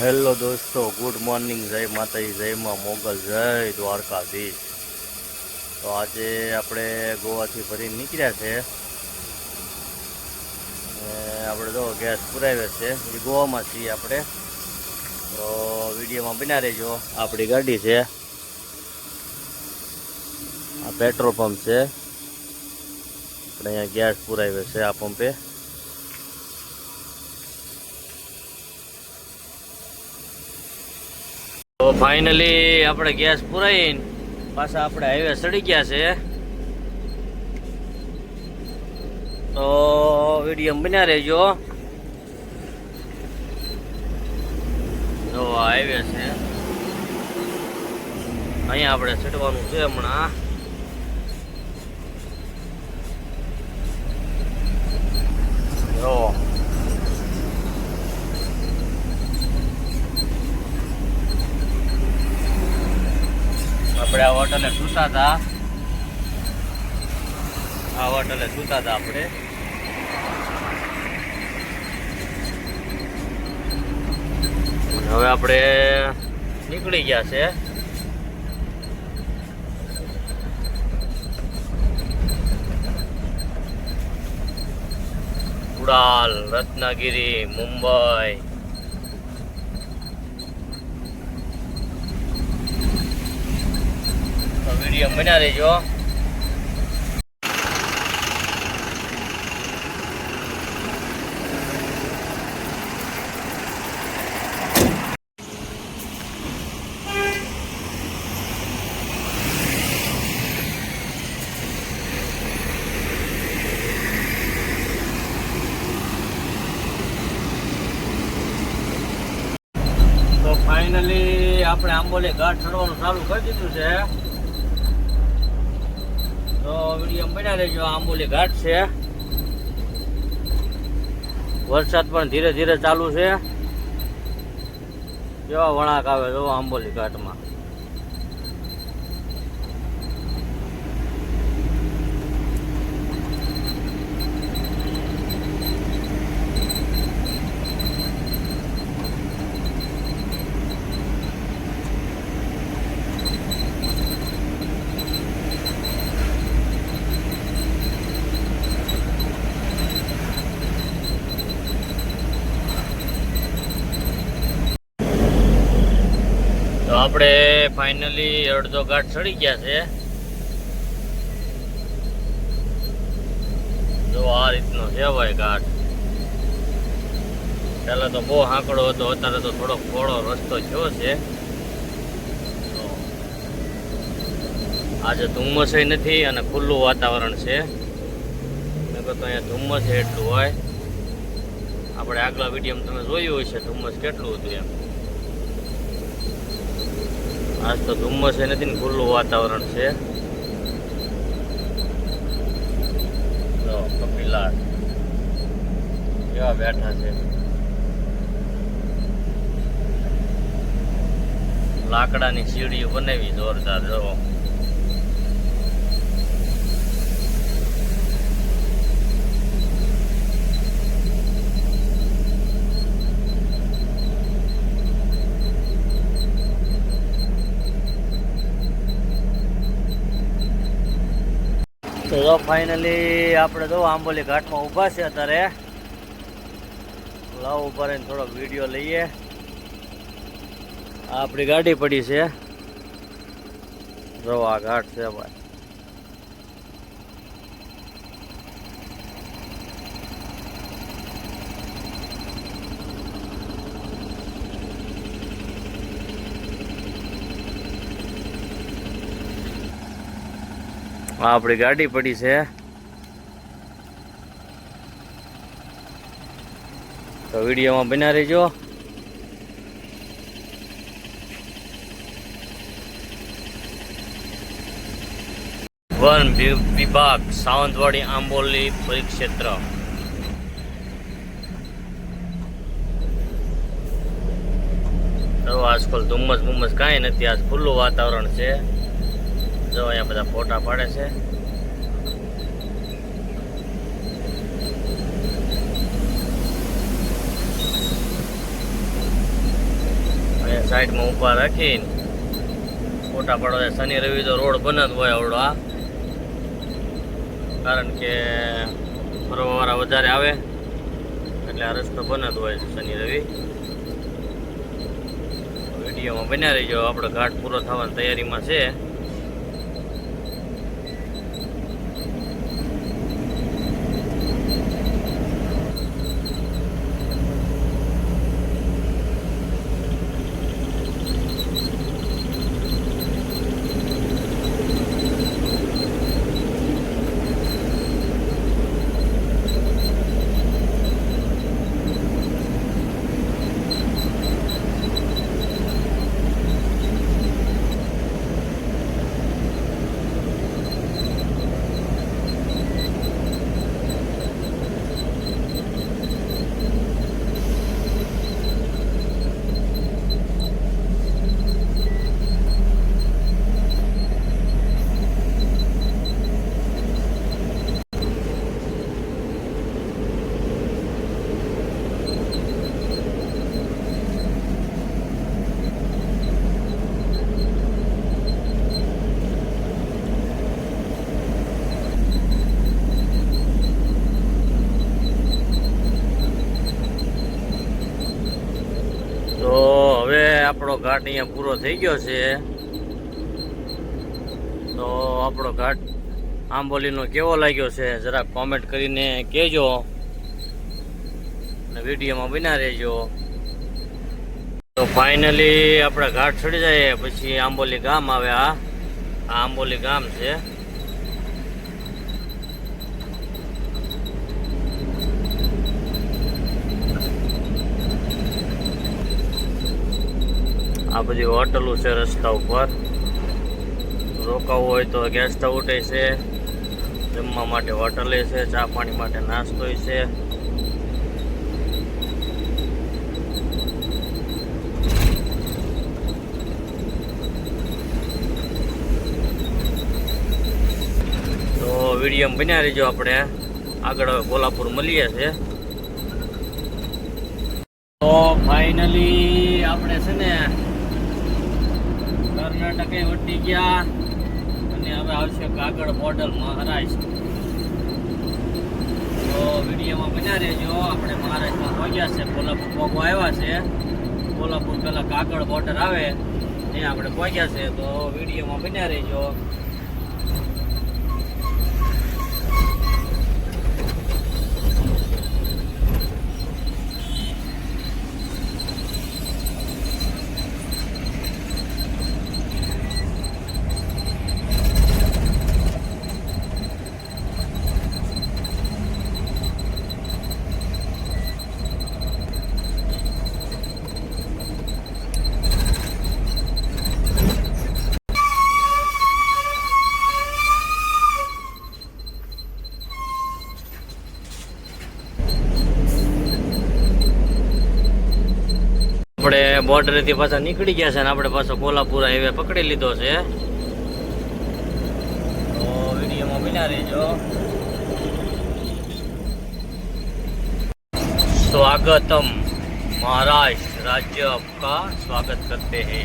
Hello દોસ્તો, good morning, જય માતાજી, જય માં મોગલ, જય દ્વારકાધીશ. તો આજે આપણે ગોવાથી ફરી નીકળ્યા છે. આપણે જો ગેસ પુરાવ્યો છે, એ ગોવામાં છીએ આપણે. તો વિડીયોમાં બના રહેજો. આપણી ગાડી છે. આ પેટ્રોલ પંપ છે. આપણે અહીંયા ગેસ પુરાવ્યો છે આ પંપે. ફાઇનલી આપણે ગેસ પુરાઈને પાછા આપણે હાઈવે ચડી ગયા છે. તો વીડિયો બન્યા રહેજો. જો હાઈવે છે. અહીંયા આપણે ચડવાનું છે હમણાં જો આપણે આ હોટલે સૂતા હતા. આ હોટલે સૂતા હતા આપણે. હવે આપણે નીકળી ગયા છે. ઉડાલ, રત્નાગીરી, મુંબઈ તો વીડિયો બન્યા રહેજો. આપણે આંબોલી ઘાટ ચડવાનું ચાલુ કરી દીધું છે. તો વીડિયો બન્યા રહેજો આંબોલી ઘાટ છે. વરસાદ પણ ધીરે ધીરે ચાલુ છે. કેવા વળાંક આવે જો આંબોલી ઘાટમાં. આપણે ફાઇનલી અડધો ઘાટ ચડી ગયા છે. જો આ રીતનો ભાઈ ઘાટ. પહેલાં તો બહુ હાંકડો હતો, અત્યારે તો થોડોક પહોળો રસ્તો થયો છે. આજે ધુમ્મસ નથી અને ખુલ્લું વાતાવરણ છે. મેં તો અહીંયા ધુમ્મસ એટલું હોય. આપણે આગલા વિડીયોમાં તમે જોયું હશે ધુમ્મસ કેટલું હતું એમ. આજ તો ધુમ્મસ એ નથી ને ખુલ્લું વાતાવરણ છે. તો કપિલા કેવા બેઠા છે. લાકડાની સીડીઓ બનાવી, જોરદાર, જો. તો ફાઇનલી આપણે જો આંબોલી ઘાટમાં ઊભા છે અત્યારે. લાવ ઊભા રહીને થોડોક વીડિયો લઈએ. આપણી ગાડી પડી છે. જો ઘાટ છે ભાઈ. આપણી ગાડી પડી છે. તો વિડીયોમાં બના રહેજો. વન વિભાગ, સાવંતવાડી આંબોલી પરિક્ષેત્ર. આજકાલ ધુમ્મસ બુમ્મસ કાંઈ નથી, આજ ખુલ્લું વાતાવરણ છે. જો અહીંયા બધા ફોટા પાડે છે. અહીંયા સાઈડમાં ઊભા રાખીને ફોટા પાડો શનિ, રવિ તો રોડ બને જ હોય આવડો આ કારણ કે ફરવાવાળા વધારે આવે, એટલે આ રસ્તો બને જ હોય શનિ, રવિ. વિડીયોમાં બન્યા રહીજો આપણો ઘાટ પૂરો થવાની તૈયારીમાં છે તો હવે આપણો ઘાટ અહીંયા પૂરો થઈ ગયો છે. તો આપણો ઘાટ આંબોલીનો કેવો લાગ્યો છે, જરા કોમેન્ટ કરીને કહેજો. અને વિડીયોમાં બના રહેજો. તો ફાઇનલી આપણે ઘાટ ચડી જાય, પછી આંબોલી ગામ આવે આ આંબોલી ગામ છે. આ બધી હોટલો છે રસ્તા ઉપર. રોકાવું હોય તો ગેસ્ટ હાઉટે છે. જમવા માટે હોટલે છે, ચા પાણી માટે નાસ્તો છે. તો વીડિયો બન્યા રહીજો આપણે. આગળ કોલ્હાપુર મળીએ છીએ. તો ફાઇનલી આપણે છે ને કર્ણાટકે વટી ગયા અને હવે આવશે કાગળ મોડલ મહારાષ્ટ્ર. તો વિડીયોમાં બન્યા રહેજો. આપણે મહારાષ્ટ્રમાં પહોંચ્યા છે. કોલ્હાપુર પોગો આવ્યા છે. કોલ્હાપુર પહેલાં કાગળ બોર્ડર આવે ત્યાં આપણે પહોંચ્યા છે. તો વિડીયોમાં બન્યા રહેજો આપણે બોર્ડરેથી પાછા નીકળી ગયા છે અને આપણે પાછો કોલ્હાપુર હાઈવે પકડી લીધો છે. તો સ્વાગતમ મહારાષ્ટ્ર રાજ્ય આપકા સ્વાગત કરતે હે.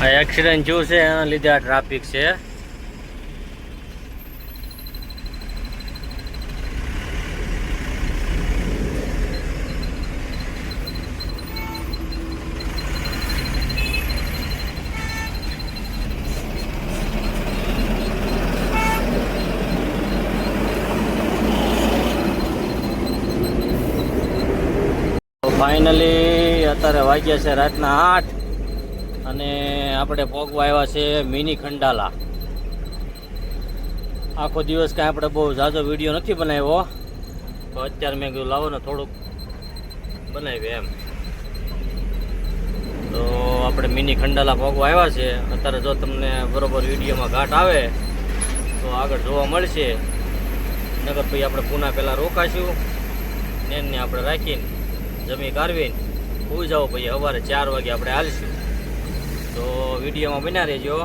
આ એક્સિડન્ટ જો છે, એના લીધે આ ટ્રાફિક છે. ફાઇનલી અત્યારે વાગ્યા છે રાતના આઠ અને આપણે પહોંચવા આવ્યા છે મિની ખંડાલા. આખો દિવસ કાંઈ આપણે બહુ ઝાઝો વીડિયો નથી બનાવ્યો. તો અત્યારે મેં કીધું, લાવો ને થોડુંક બનાવ્યું એમ. તો આપણે મિની ખંડાલા પહોંચવા આવ્યા છે. અત્યારે જો તમને બરોબર વિડીયોમાં ઘાટ આવે, તો આગળ જોવા મળશે. નગર પછી આપણે પૂના પહેલાં રોકાશું. નેનને આપણે રાખીને જમી કાઢવીને સુઈ જાઓ પછી સવારે ચાર વાગે આપણે હાલશું. તો વિડીયોમાં બના રહેજો.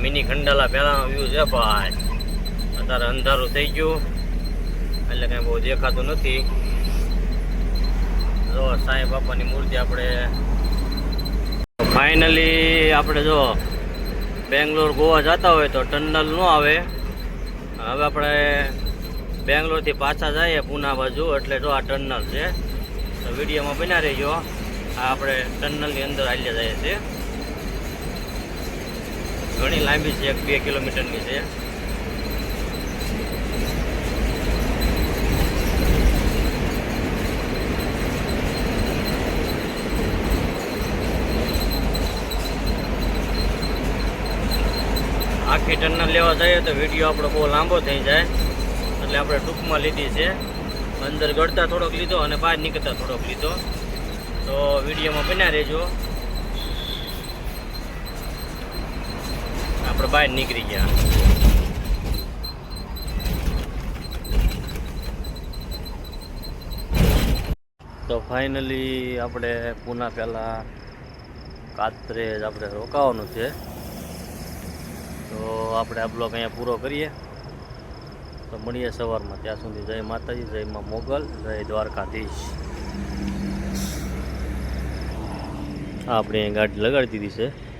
ખંડાલા પહેલાનો વ્યૂ છે ભાઈ. અત્યારે અંધારું થઈ ગયું. એટલે કાંઈ બહુ દેખાતું નથી. જો સાંઈ બાપાની મૂર્તિ આપણે ફાઇનલી આપણે જો બેંગ્લોર ગોવા જતા હોય તો ટનલ ન આવે. હવે આપણે બેંગ્લોરથી પાછા જઈએ પૂના બાજુ, એટલે જો આ ટનલ છે. તો વિડીયોમાં બના રહીજો. આ આપણે ટનલની અંદર હાલ્યા જઈએ છીએ. ઘણી લાંબી છે, એક બે કિલોમીટરની છે. આખી ટનલ લેવા જઈએ તો વીડિયો આપણો બહુ લાંબો થઈ જાય. એટલે આપણે ટૂંકમાં લીધી છે. અંદર ગળતા થોડોક લીધો અને બહાર નીકળતા થોડોક લીધો. તો વિડીયોમાં બન્યા રહેજો. આપણે બહાર નીકળી ગયા. તો ફાઇનલી આપણે પૂના પહેલાં કાત્રેજ આપણે રોકાવાનું છે. તો આપણે આ બ્લોગ અહીંયા પૂરો કરીએ. તો મળીએ સવારમાં. ત્યાં સુધી જય માતાજી, જય માં મોગલ, જય દ્વારકાધીશ. આપણે ગાડી લગાડી દીધી છે.